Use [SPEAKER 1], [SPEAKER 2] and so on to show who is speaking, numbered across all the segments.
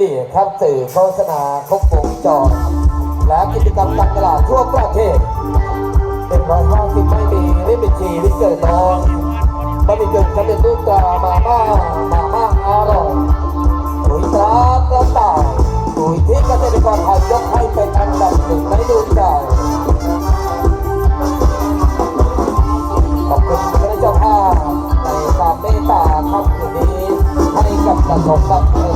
[SPEAKER 1] ที่ครับสื่อโฆษณาครบวงจรและกิจกรรมต่างๆทั่วประเทศเป็นร้อยห้าสิบไม่มีไม่เป็นชีวิตเกิดตอนบะหมี่กึ่งสำเร็จรูปตรามาม่ามาม่าอร่อยปุ๋ยตรากระต่ายปุ๋ยที่เกษตรกรไทยยกให้เป็นอันดับหนึ่งในดวงใจขอบคุณพระเจ้าภาพในความเมตตาครับคืนนี้ให้กับสังคมครับ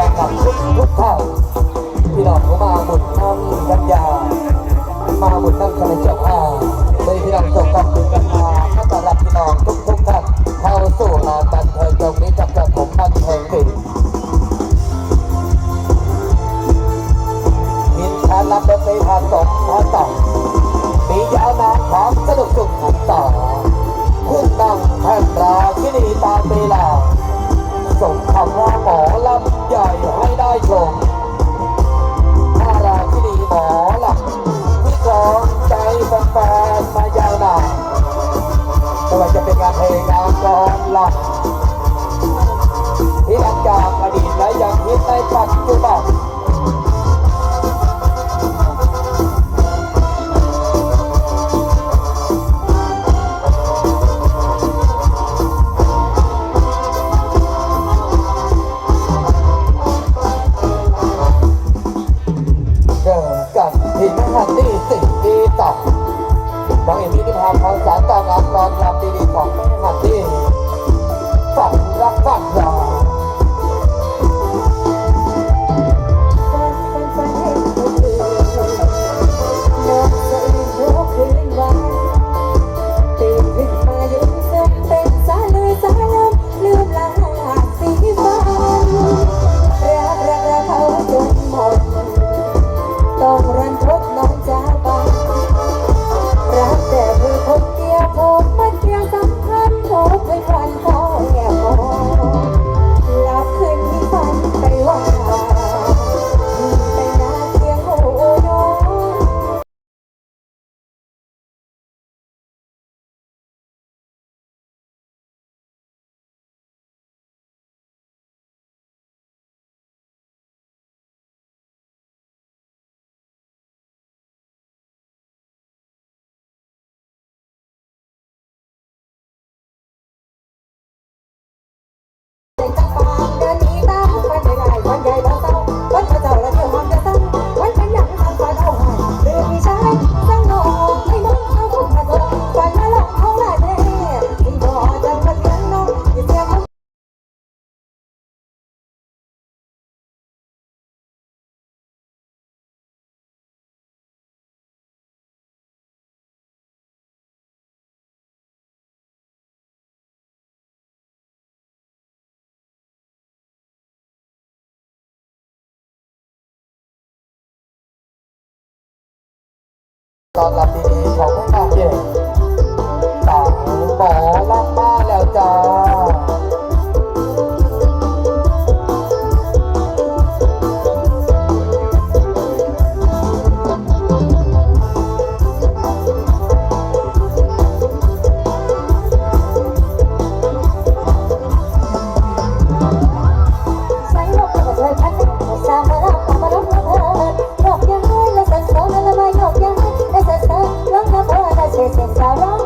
[SPEAKER 1] Total. midnight back to back. ตอนรับดีๆของ
[SPEAKER 2] พี่น้องเด็กสา
[SPEAKER 1] ว
[SPEAKER 2] หมอลำมาแล้วจ้า Oh,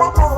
[SPEAKER 2] รั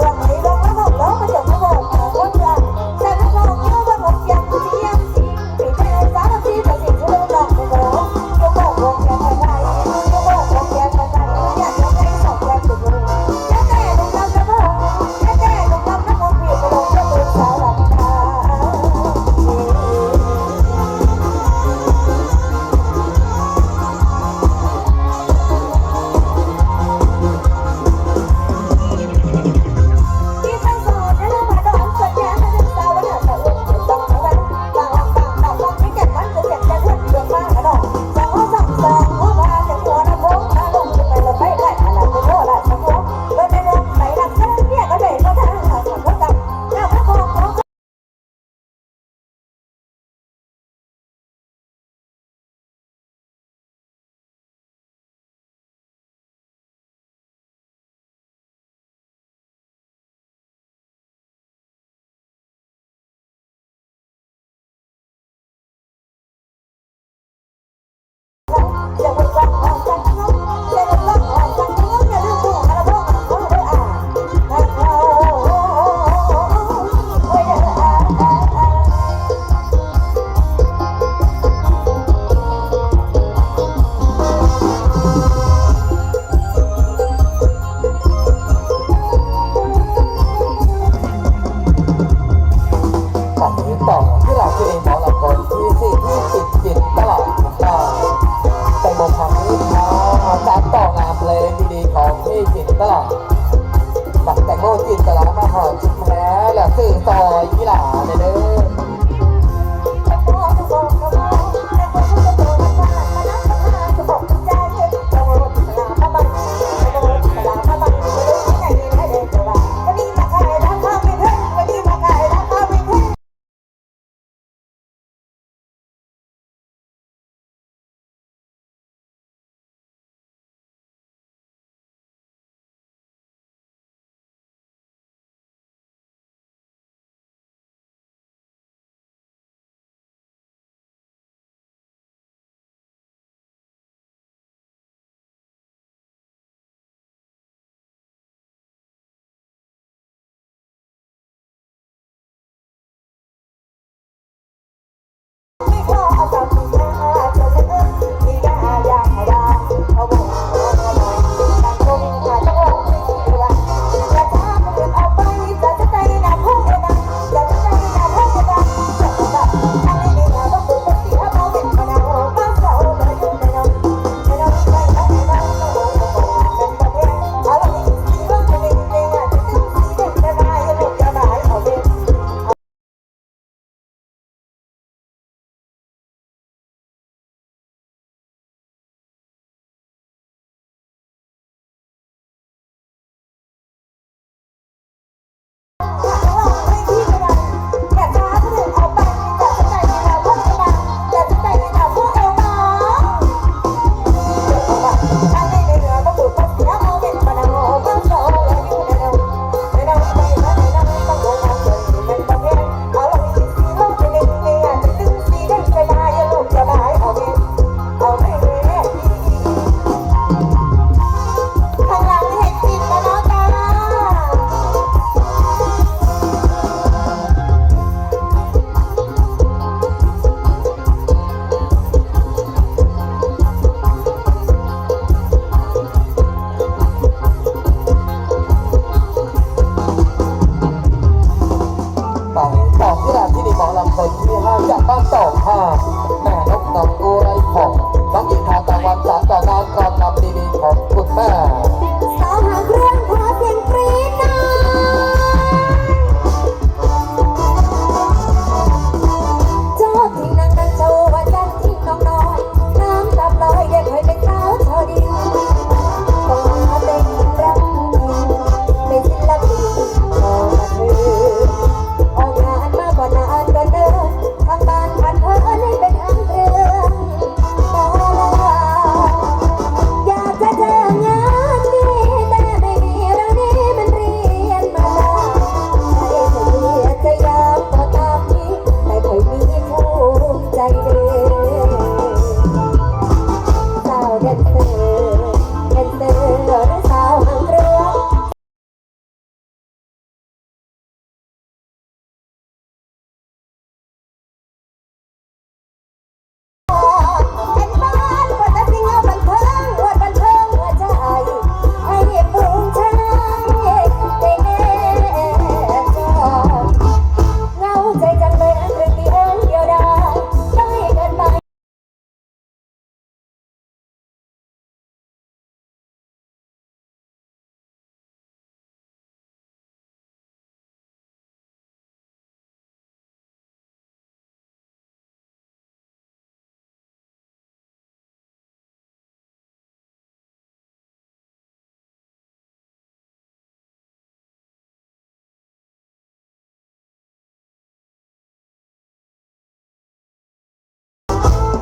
[SPEAKER 2] 到哈。啊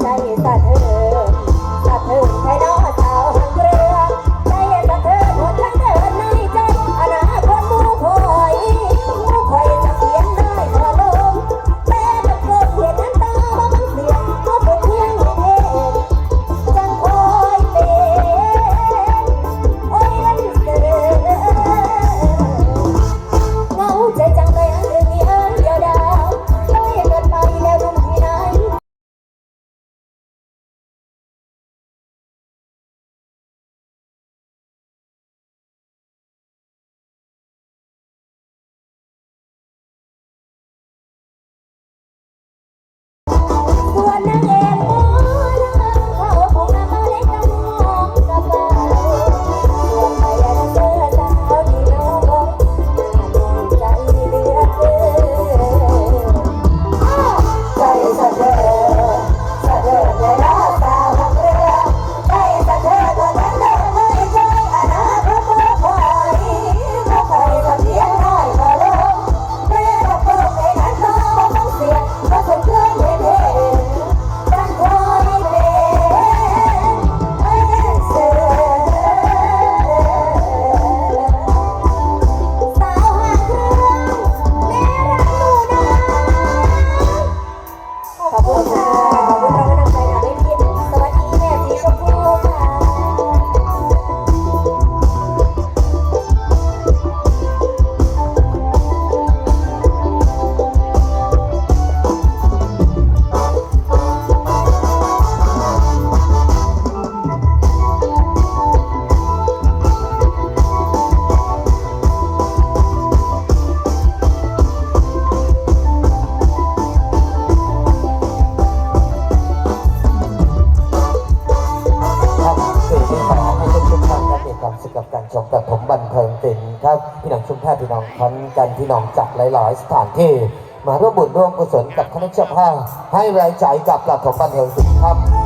[SPEAKER 2] ได้ดี กันที่น้องจักหลาย
[SPEAKER 1] ๆ สถานที่ มาร่วมบุญร่วมกุศลกับคณะเจ้าภาพให้รายจ่ายกับหลักของบันเทิงสุขภาพ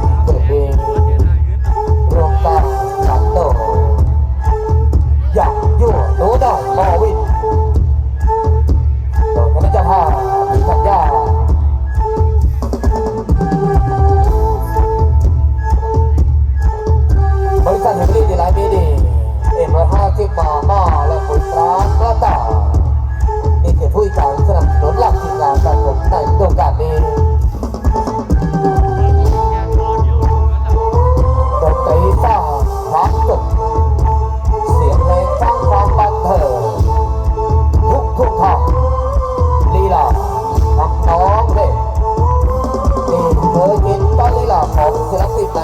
[SPEAKER 1] ของศิลติดให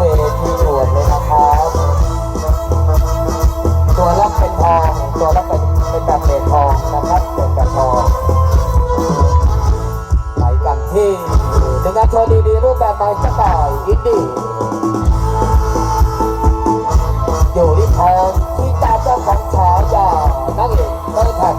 [SPEAKER 1] เวทีตรวจเลยนะครับ ตัวแรกเป็นทองตัวแรกเป็นเป็นแบบเป็นทองนะครับเป็นแบบทองไปกันที่ดึงงงาโชดีดีรูปแบบใหม่สักหน่อยอินดี้อยู่ที่ทองที่ตาเจ้าของฉายานั่งเอกเตอร์แท็ก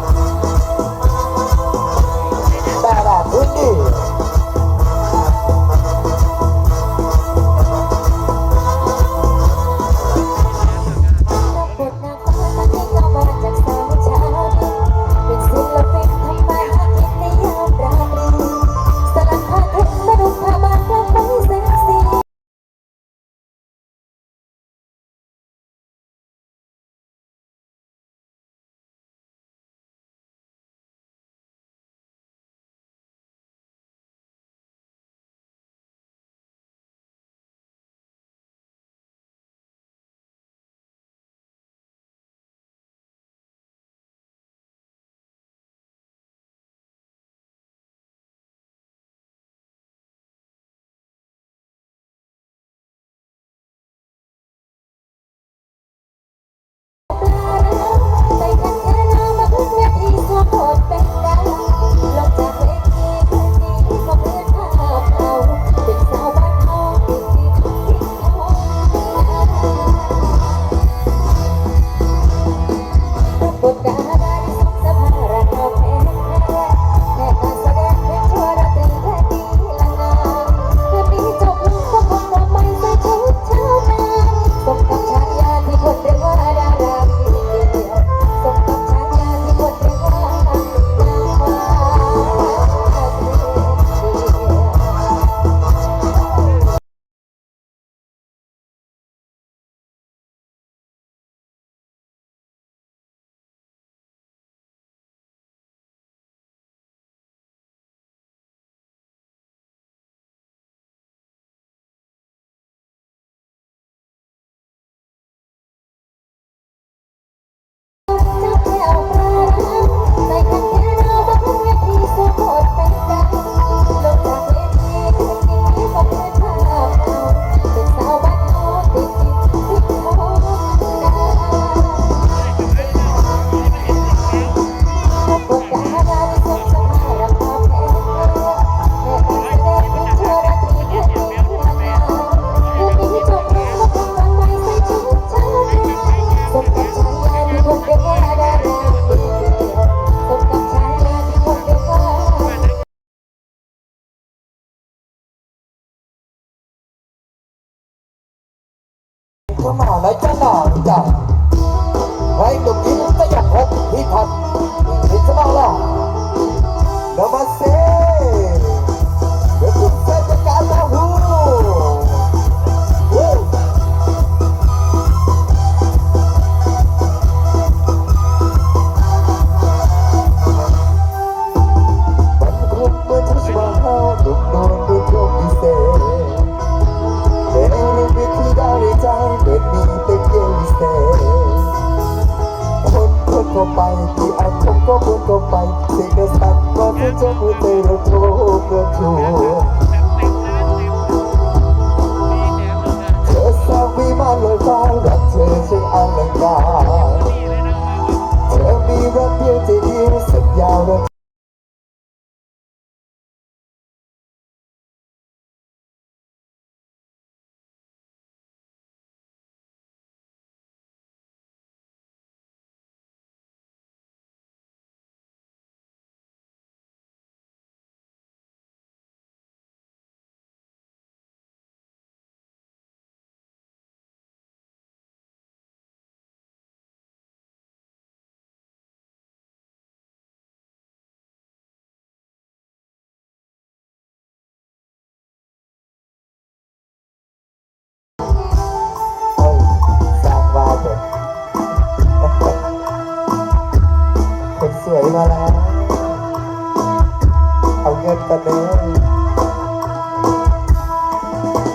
[SPEAKER 1] รัตนา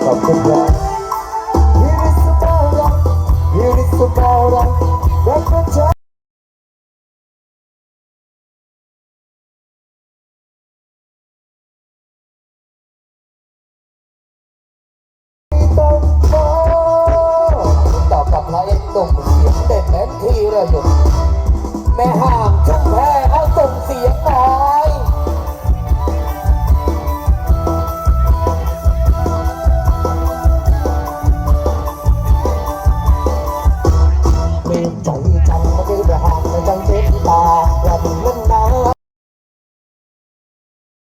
[SPEAKER 1] ขอบคุณครับ Here is the ball, here is the ball,